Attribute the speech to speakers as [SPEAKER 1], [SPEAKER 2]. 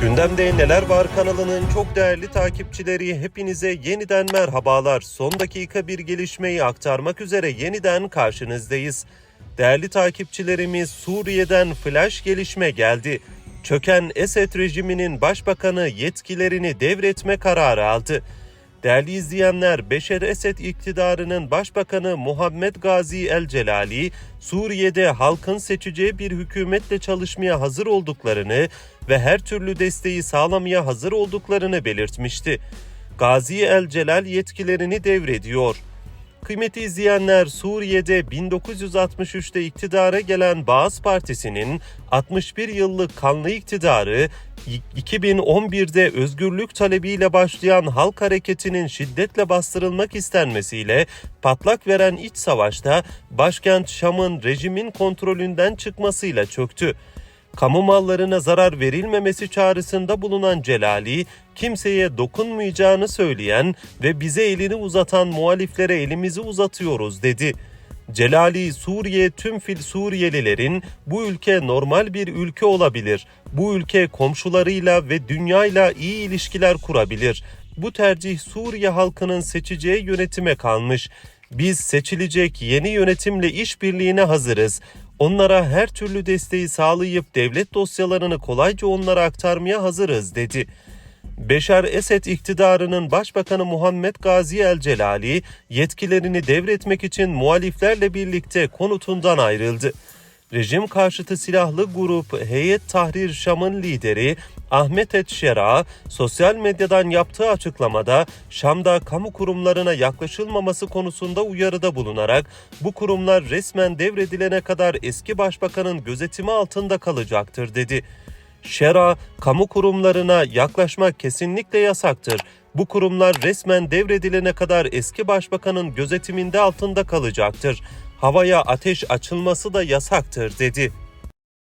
[SPEAKER 1] Gündemde Neler Var kanalının çok değerli takipçileri hepinize yeniden merhabalar. Son dakika bir gelişmeyi aktarmak üzere yeniden karşınızdayız. Değerli takipçilerimiz Suriye'den flash gelişme geldi. Çöken Esed rejiminin başbakanı yetkilerini devretme kararı aldı. Değerli izleyenler, Beşer Esed iktidarının başbakanı Muhammed Gazi El Celali, Suriye'de halkın seçeceği bir hükümetle çalışmaya hazır olduklarını ve her türlü desteği sağlamaya hazır olduklarını belirtmişti. Gazi El Celal yetkilerini devrediyor. Kıymetli izleyenler Suriye'de 1963'te iktidara gelen Baas Partisi'nin 61 yıllık kanlı iktidarı 2011'de özgürlük talebiyle başlayan halk hareketinin şiddetle bastırılmak istenmesiyle patlak veren iç savaşta başkent Şam'ın rejimin kontrolünden çıkmasıyla çöktü. Kamu mallarına zarar verilmemesi çağrısında bulunan Celali, kimseye dokunmayacağını söyleyen ve bize elini uzatan muhaliflere elimizi uzatıyoruz dedi. Celali Suriye tüm fil Suriyelilerin bu ülke normal bir ülke olabilir. Bu ülke komşularıyla ve dünyayla iyi ilişkiler kurabilir. Bu tercih Suriye halkının seçeceği yönetime kalmış. Biz seçilecek yeni yönetimle işbirliğine hazırız. Onlara her türlü desteği sağlayıp devlet dosyalarını kolayca onlara aktarmaya hazırız dedi. Beşar Esed iktidarının Başbakanı Muhammed Gazi El Celali yetkilerini devretmek için muhaliflerle birlikte konutundan ayrıldı. Rejim karşıtı silahlı grup Heyet Tahrir Şam'ın lideri Ahmet Et Şera, sosyal medyadan yaptığı açıklamada Şam'da kamu kurumlarına yaklaşılmaması konusunda uyarıda bulunarak bu kurumlar resmen devredilene kadar eski başbakanın gözetimi altında kalacaktır dedi. Şera, kamu kurumlarına yaklaşmak kesinlikle yasaktır. Bu kurumlar resmen devredilene kadar eski başbakanın gözetiminde altında kalacaktır. Havaya ateş açılması da yasaktır dedi.